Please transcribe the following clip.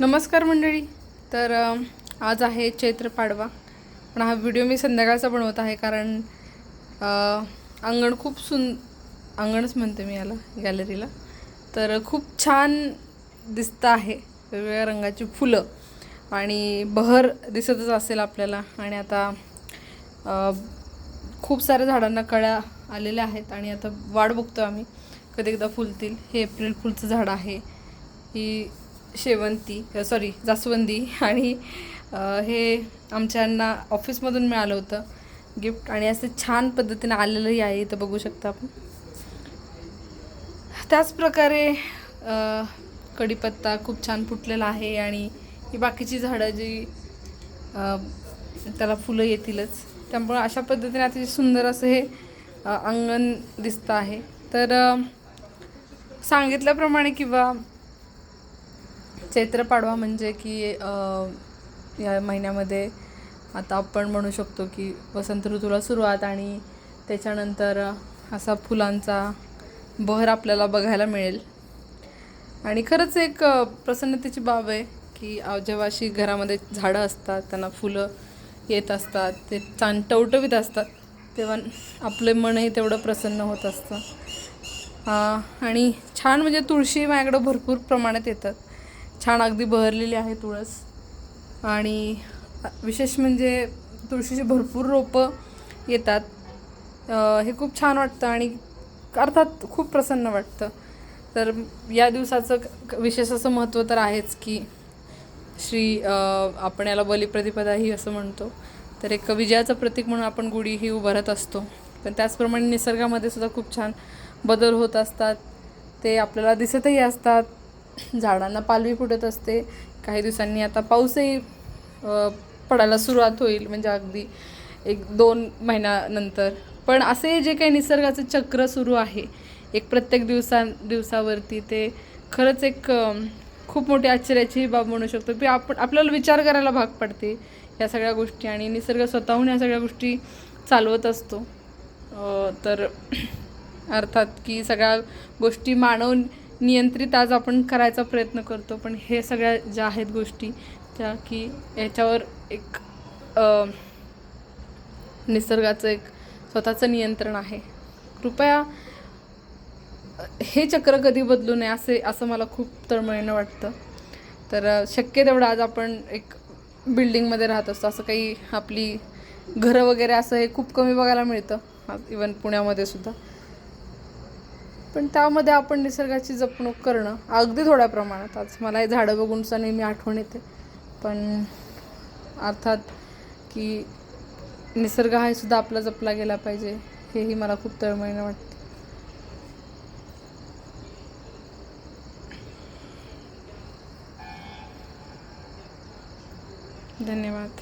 नमस्कार मंडळी. तर आज आहे चैत्र पाडवा. पण हा व्हिडिओ मी संध्याकाळचा बनवत आहे कारण अंगण खूप सुन अंगणच म्हणते मी याला गॅलरीला. तर खूप छान दिसतं आहे वेगवेगळ्या रंगाची फुलं आणि बहर दिसतच असेल आपल्याला. आणि आता खूप साऱ्या झाडांना कळ्या आलेल्या आहेत आणि आता वाढ बघतो आम्ही. कधी एकदा फुलतील. हे एप्रिल फुलचं झाड आहे. ही शेवंती सॉरी जास्वंदी आणि हे आमच्यांना ऑफिसमधून मिळालं होतं गिफ्ट आणि असं छान पद्धतीने आलेलंही आहे इथं बघू शकता आपण. त्याच प्रकारे कढीपत्ता खूप छान फुटलेला आहे आणि ही बाकीची झाडं जी त्याला फुलं येतीलच. त्यामुळं अशा पद्धतीने अतिशय सुंदर असं हे अंगण दिसतं आहे. तर सांगितल्याप्रमाणे किंवा चैत्र पाडवा म्हणजे की या महिन्यामध्ये आता आपण म्हणू शकतो की वसंत ऋतूला सुरुवात आणि त्याच्यानंतर असा फुलांचा बहर आपल्याला बघायला मिळेल. आणि खरंच एक प्रसन्नतेची बाब आहे की जेव्हा अशी घरामध्ये झाडं असतात त्यांना फुलं येत असतात ते चान टवटवीत असतात तेव्हा आपले मनही तेवढं प्रसन्न होत असतं. आणि छान म्हणजे तुळशी माझ्याकडं भरपूर प्रमाणात येतात. छान अगदी बहरलेली आहे तुळस. आणि विशेष म्हणजे तुळशीची भरपूर रोपं येतात. हे खूप छान वाटतं आणि अर्थात खूप प्रसन्न वाटतं. तर या दिवसाचं क- विशेष असं महत्त्व तर आहेच की श्री आपण याला बलिप्रतिपदाही असं म्हणतो. तर एक विजयाचं प्रतीक म्हणून आपण गुढी ही उभारत असतो. पण त्याचप्रमाणे निसर्गामध्ये सुद्धा खूप छान बदल होत असतात. ते आपल्याला दिसतही असतात. झाडांना पालवी फुटत असते. काही दिवसांनी आता पाऊसही पडायला सुरुवात होईल म्हणजे अगदी एक दोन महिन्यानंतर. पण असे जे काही निसर्गाचं चक्र सुरू आहे एक प्रत्येक दिवसा दिवसावरती ते खरंच एक खूप मोठी आश्चर्याची बाब म्हणू शकतो की आपण आपल्याला विचार करायला भाग पडते या सगळ्या गोष्टी आणि निसर्ग स्वतःहून या सगळ्या गोष्टी चालवत असतो. तर अर्थात की सगळ्या गोष्टी मानव नियंत्रित आज आपण करायचा प्रयत्न करतो पण हे सगळ्या ज्या आहेत गोष्टी त्या की याच्यावर एक निसर्गाचं एक स्वतःचं नियंत्रण आहे. कृपया हे चक्र कधी बदलू नये असे असं मला खूप तळमळीनं वाटतं. तर शक्य तेवढं आज आपण एक बिल्डिंगमध्ये राहत असतो असं काही आपली घरं वगैरे असं हे खूप कमी बघायला मिळतं इवन पुण्यामध्ये सुद्धा. पण त्यामध्ये आपण निसर्गाची जपणूक करणं अगदी थोड्या प्रमाणात. आज मला हे झाडं बघूनचा नेहमी आठवण येते. पण अर्थात की निसर्ग हा सुद्धा आपला जपला गेला पाहिजे हेही मला खूप तळमळीनं वाटतं. धन्यवाद.